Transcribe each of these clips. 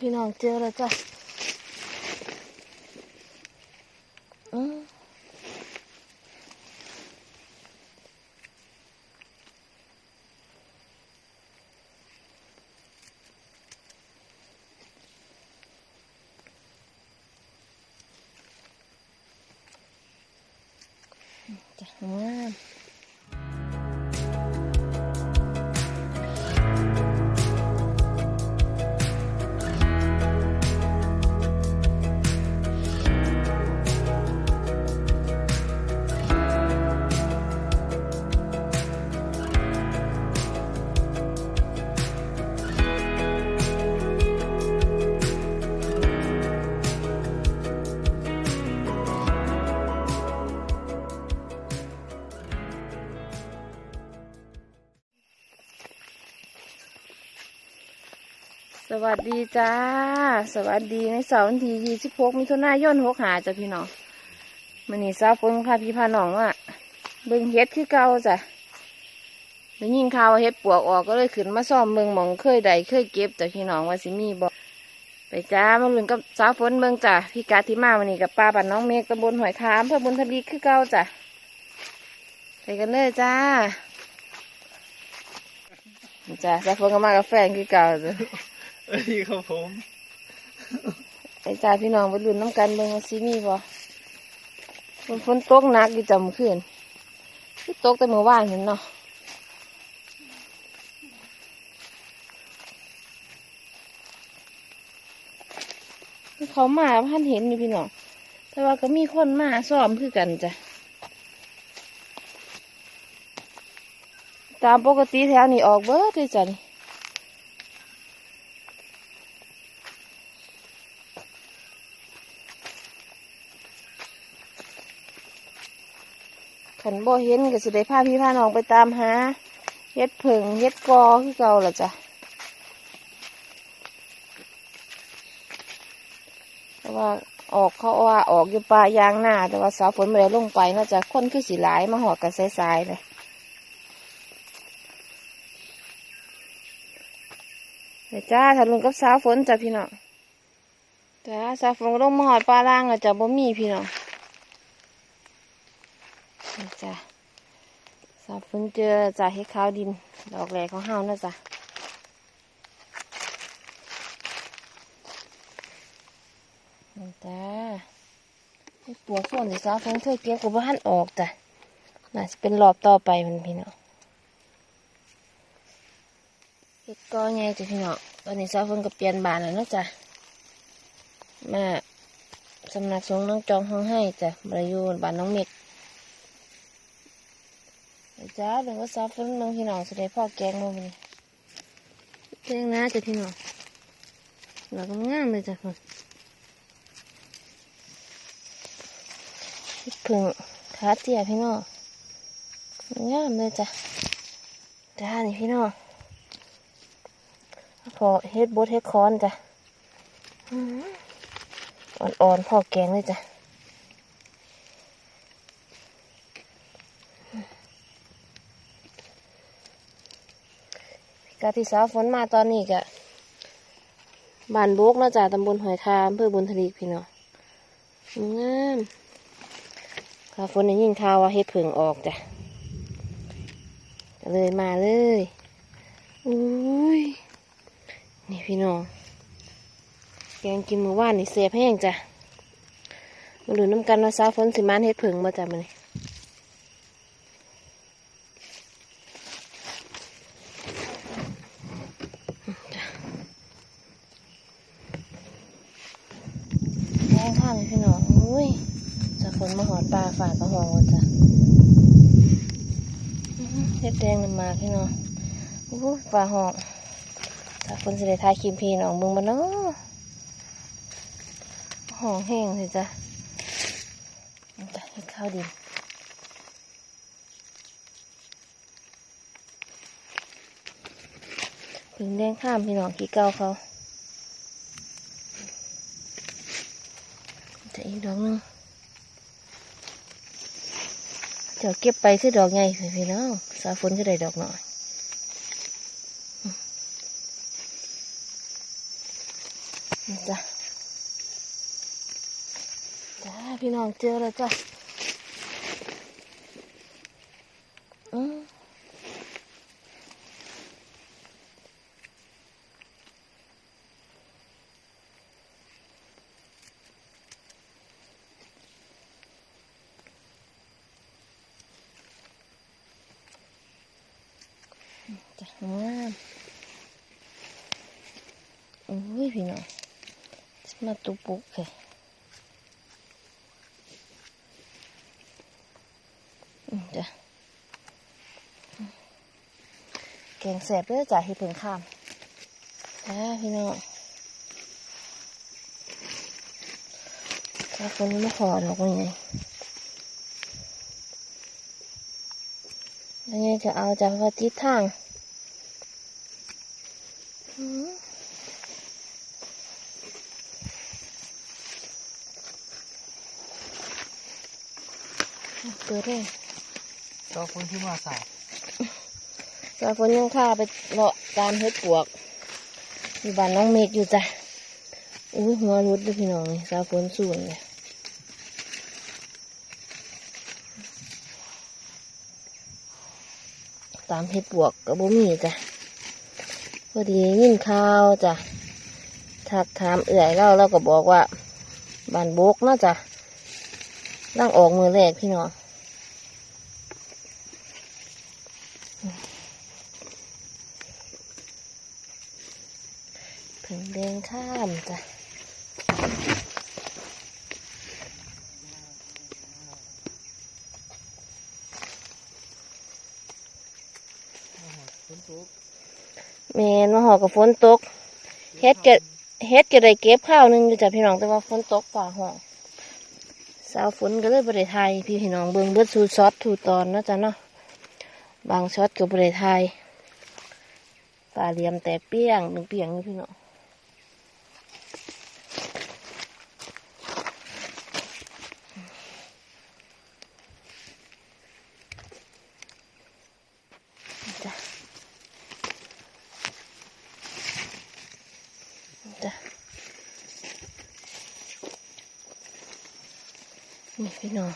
พี่น้องเจอแล้วจ้ะ สวัสดีจ้า สวัสดีในเสาร์วันที่ยี่สิบหกมิถุนายนหกหาจ้ะพี่น้องมันนี่ซาฝนค่ะพี่พาน้องว่าเบิ่งเฮ็ดคือเก่าจ้ะได้ยินข่าวเฮ็ดปวกออกก็เลยขึ้นมาซ่อมเบิ่งหมองเคยใดเคยเก็บจ้ะพี่น้องว่าสิมีบ่ไปจ้ามาลุ้นกับสาวฝนเบิ่งจ้ะพี่กาที่มาวันนี้กับป้าบ้านน้องเมฆตำบลหอยคามเพื่อบุญทลีคือเก่าจ้ะไปกันเลยจ้าจ้ะสาวฝนก็มากับแฟนคือเก่าจ้ะ เอ้ยครับผมไอ้จ่าพี่น้องไปลุ้นน้ำกันเบิ่งว่าสิมีบ่ฝนฝนตกหนักอยู่จำขึ้นคือตกแต่เมื่อวานเห็นเนาะเขามาพันเห็นอยู่พี่น้องแต่ว่าก็มีคนมาซ้อมคือกันจ้ะตามปกติแถวนี้ออกเบิดเลยจ้ะนี่ ขันบ่เห็นก็สิได้พาพี่พาน้องไปตามหาเฮ็ดผึ่งเฮ็ดกอคือเก่าล่ะจ้ะแต่ว่าออกเขาว่าออกอยู่ป่ายางหน้า แต่ว่าสาวฝนไม่ได้ลงไปนอกจากคนคือสีหลายมาหอดกันสายๆเลยเดี๋ยวจ้าถ้าลุงกับสาวฝนจ้ะพี่น้องจ้าสาวฝนลงมาหอดปลาล่างแล้วจ้ะบ่มีพี่น้อง นี่จ้ะ สาวฝนเจอจ้ะเห็ดขาวดิน ดอกแรกของเฮานะจ้ะนี่จ้าเห็ดปวกส่วนที่สาวฝนเคยเก็บกับบ้านออกจ้ะน่าจะเป็นรอบต่อไปมันพี่น้องเห็ดกอไงจ้ะพี่น้องตอนนี้สาวฝนก็เปลี่ยนบ้านแล้วนะจ้ะมาสำนักสงฆ์น้องจองห้องให้จ้ะบริยูบ้านน้องเม็ด จ้าเดี๋ยวก็ซับฝนน้องพี่น้องจะได้พ่อแกงมาวันนี้แกงนะจ้ะพี่น้องหลักงามเลยจ้ะคุณเฮ็ดผึ่งขาเตี้ยพี่น้องงามเลยจ้ะจ้านี่พี่น้องพอเฮ็ดบดเฮ็ดคอนจ้ะอื้ออ่อนๆพ่อแกงเลยจ้ะ กาที่สาวฝนมาตอนนี้กะบ้านบุกนะจ้ะตำบลหอยคามอำเพื่อบุญทลีพี่น้องงามสาวฝนได้ยินข่าวว่าเฮ็ดผึ่งออกจ้ะเลยมาเลยอุ้ยนี่พี่น้องแกงกินมื้อวานนี่เสียบแห้งจ้ะมาดูน้ำกันว่าสาวฝนสิมานเฮ็ดผึ่งมาจ้ะมันแห้งข้างพี่น้องอุ้ยจะฝนมาหอดปลาฝาดกระหองว่าจ้ะอื้อหือเฮ็ด แดงน้ำมาพี่น้องอู้ปลาหองถ้าฝนสิได้ทายครีมพีน้องเบิ่งบ่เนาะหองแห้งเลยจ้ะจ้ะเฮ็ดข้าวดินถึงแดงข้ามพี่น้องกี่เก้าเขาจะอีกดอกนึง เดี๋ยวเก็บไปคือดอกไงพี่น้องสาฝนจะได้ดอกหน่อยจ้ะจ้าพี่น้องเจอแล้วจ้ะ งามโอ้ยพี่น้องมาตุปุกเลยอืมจ้ะแกงแสบเด้อจ้ะให้เพิ่งข้ามจ้าพี่น้องถ้าคนไม่พอดอกว่าไงแล้วนี่จะเอาจากวัดทิศทาง เปิดเลยก็คนที่มาสายสาวฝนยังข้าไปเลาะตามเฮ็ดปวก อยู่บ้านน้องเมฆอยู่จ้ะอุ้ยหัวรุดด้วยพี่น้องนี่สาวฝนสูนเลยตามเฮ็ดปวกก็บ่มีจ้ะ พอดียินข่าวจ้ะถักถามเอื่อยเล่าเราก็บอกว่าบานบกนาะจ้ะร่างออกมือแรกพี่น้องถึงเดินข้ามจ้ะ ฝนตก เมนมาหอกับฝนตกเฮ็ดก็เฮ็ดก็ได้เก็บข้าวหนึงอยู่จ้ะพี่น้องแต่ว่าฝนตกฝ่าห้องสาวฝนก็เลยบริไทยพี่พี่น้องเบิ่งเบิดสูช็อตถูตอนนาะจ๊ะเนาะบางช็อตก็บริไทยปลาเหลี่ยมแต่เปี้ยงเป็นเปียงนี่พี่น้อง นี่พี่น้อง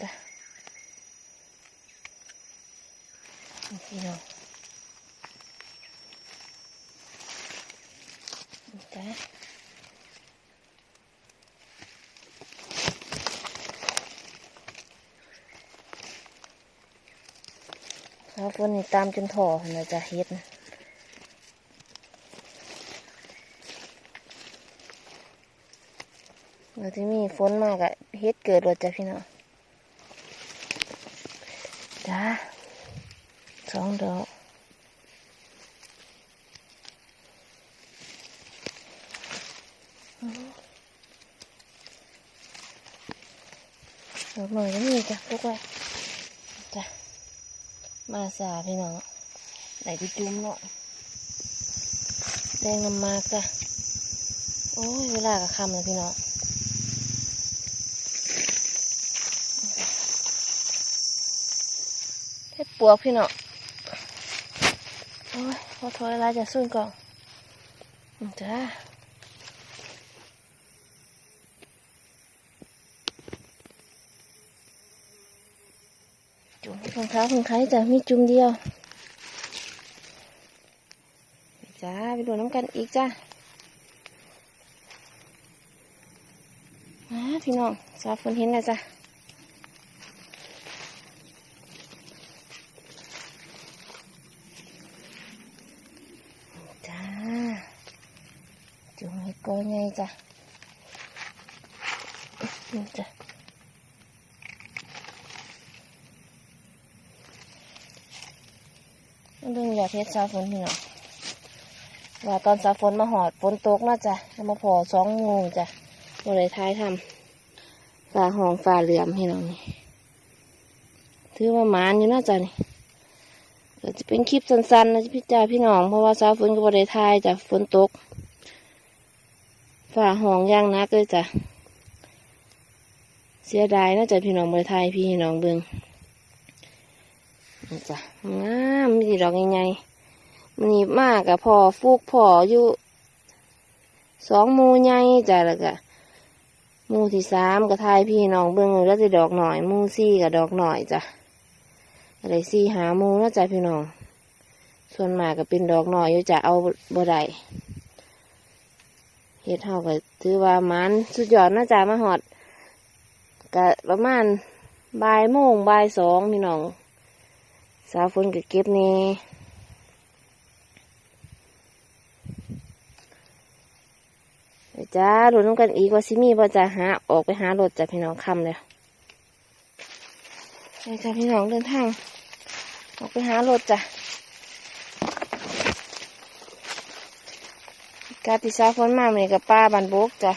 จ้ะนี่พี่น้องจ้ะเอาฝนนี่ตามจนถ่อหั่นะจ้ะเฮ็ดนะ เราที่มีฝนมากอะเฮ็ดเกิดรถจ้ะพี่น้องจ้าสองดอกอื้อดอกหน่อยก็มีจ้ะพวกไว้จ้ะมาสาพี่น้องไหนไปจุ่มเนาะแดงน้ำมากจ้ะโอ้ยเวลากับคำเลยพี่น้อง เฮ็ด ปวกพี่เนาะโอ้ยพอถอยอะไรจะสุ่นก่อนจ้าจุ่มรองเท้าของใครจะมีจุ่มเดียวจ้าไปดูน้ำกันอีกจ้ามาพี่น้องสาวฝนเห็นแล้วจ้ะจ้าจุ่มให้ก้อยไง จ้ะนี่จ้ะเรื่องอยากเฮ็ดสาฝนพี่น้องว่าตอนสาฝนมาหอดฝนตกเนาจ้ะมาพอสองโมงจ้ะบ่ได้ท้ายทำฝาหองฝาเหลื่อมพี่น้องนี่ถือว่ามานอยู่เนาจะนี่จะเป็นคลิปสั้นๆนะพี่จ่าพี่น้องเพราะว่าสาฝนก็บ่ได้ทายจ้ะฝนตก ฝ่าห้องย่างนักเลยจ้ะ เสียดายนะจ้ะพี่น้องบ่ได้ทยพี่น้องเบิ่งจ้ะงามมีดอกใหญ่ๆมันนี่มากกับพอฟูกพออยู่สองมูใหญ่จ้ะแล้วก็มูที่สามก็ทายพี่น้องเบิ่งแล้วจะดอกหน่อย มูสี่กับดอกหน่อยจ้ะอะไรสี่หามูเนาจ้ะพี่น้อง ส่วนมากก็เป็นดอกหน่อยอยู่จะเอาบ่ได้ เฮ็ดเฮาก็ถือว่ามันสุดยอดเนาจะมาหอดก็ประมาณบ่ายโมงบ่ายสองพี่น้อง สาวฝนก็เก็บนี่ไปจ้าดูน้ำกันอีกว่าซิมีบ่จะหาออกไปหารถจ้ะพี่น้องคำเลยไปจ้ะพี่น้องเดินทางออกไปหารถจ้ะ กาติสาฝนมาเหมือนกับป้าบันบกจ้ะ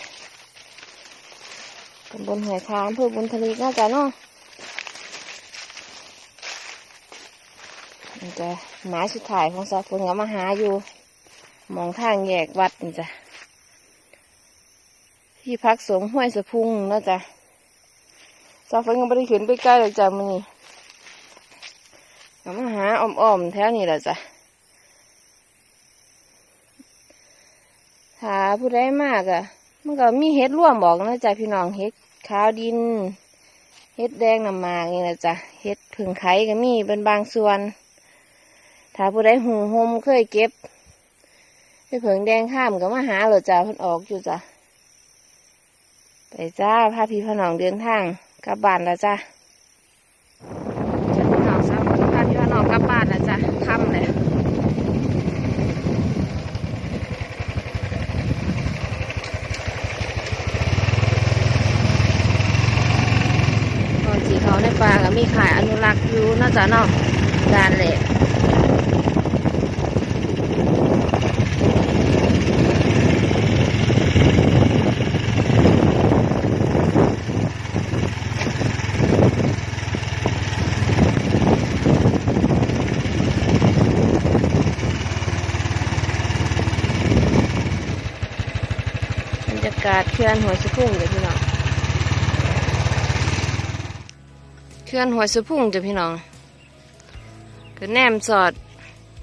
บลหอยคามเพื่อบุญทลีน่าจะเนาะนี่จ้ะหมาสุดท้ายของสาวฝนก็มาหาอยู่ มองทางแยกวัดนี่จ้ะที่พักสงห้วยสะพุงเนาะจ้ะสาวฝนก็ไม่ได้ขึ้นไปใกล้เลยจ้ะมือนี้ก็มาหาอ้อมๆแถวนี้แหละจ้ะถ้า ผู้ใดมากอะมันก็มีเห็ดร่วมบอกนะจ้ะพี่น้องเห็ดขาวดิน เห็ดแดงน้ำมากนี่แหละจ้ะเห็ดผึ่งไข่ก็มีเป็นบางส่วน ถ้าผู้ใดหูหมเคยเก็บไปเผิงแดงข้ามก็มาหาเหรอจ้าพิ่นออกอยู่จ้ะไปจ้าพาพี่พน้องเดินทางกลับบ้านแล้วจ้าจ้าพี่น้องสาวพาพี่พน้องกลับบ้านแล้วจ้าค่ำเลย ตอนสีเขาในป่าก็มีขายอนุรักษ์อยู่น่าจะเนาะด้านเหล็กบรรยากาศเขื่อนหัวสะพุ่งจ้ะพี่น้อง ขื่อนหัวสะพุ่งจ้ะพี่น้องก็แนมสอด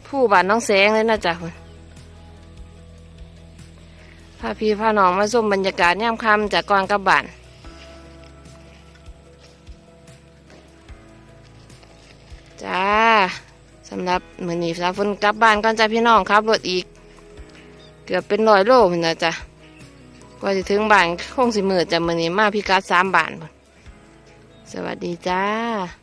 ผู้บานน้องแสงเลยนะจ๊ะคุณพาพี่พาน้องมาชมบรรยากาศย่ำคำจากกองกับบานจ้าสำหรับมือนี้สาวฝนกลับบ้านก่อนจ้ะพี่น้องครับรถอีก เกือบเป็นร้อยโลเหมือนกันจ้ะกว่าจะถึงบ้านคงสิมืดจะมือนี้มาพิกัดสามบานพุ่น สวัสดีจ้า